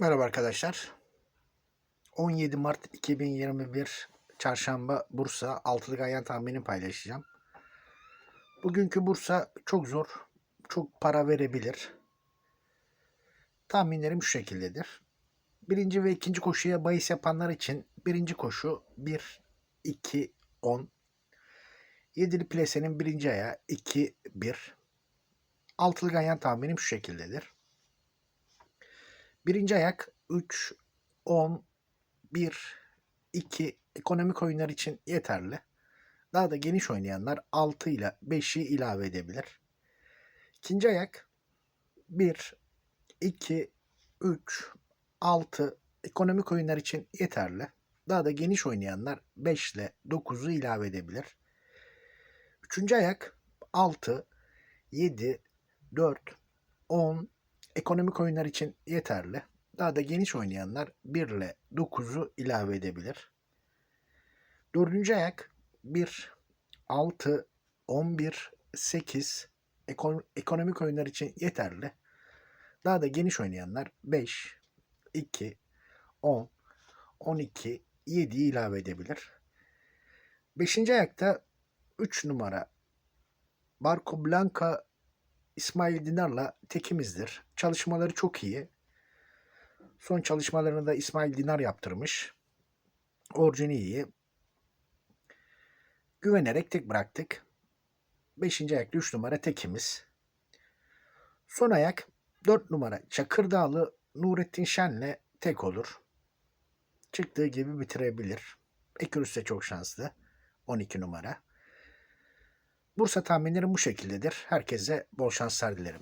Merhaba arkadaşlar. 17 Mart 2021 Çarşamba Bursa altılı ganyan tahmini paylaşacağım. Bugünkü Bursa çok zor. Çok para verebilir. Tahminlerim şu şekildedir. Birinci ve ikinci koşuya bahis yapanlar için birinci koşu 1, 2, 10. Yedili plesenin birinci ayağı 2, 1. Altılı ganyan tahminim şu şekildedir. Birinci ayak 3, 10, 1, 2 ekonomik oyunlar için yeterli. Daha da geniş oynayanlar 6 ile 5'i ilave edebilir. İkinci ayak 1, 2, 3, 6 ekonomik oyunlar için yeterli. Daha da geniş oynayanlar 5 ile 9'u ilave edebilir. Üçüncü ayak 6, 7, 4, 10, ekonomik oyunlar için yeterli. Daha da geniş oynayanlar 1 ile 9'u ilave edebilir. Dördüncü ayak 1, 6, 11, 8 ekon- ekonomik oyunlar için yeterli. Daha da geniş oynayanlar 5, 2, 10, 12, 7'yi ilave edebilir. Beşinci ayakta 3 numara Barco Blanca İsmail Dinar'la tekimizdir. Çalışmaları çok iyi. Son çalışmalarını da İsmail Dinar yaptırmış. Orijini iyi. Güvenerek tek bıraktık. Beşinci ayakta 3 numara tekimiz. Son ayak 4 numara Çakırdağlı Nurettin Şen'le tek olur. Çıktığı gibi bitirebilir. Ekürüs de çok şanslı. 12 numara. Bursa tahminlerim bu şekildedir. Herkese bol şanslar dilerim.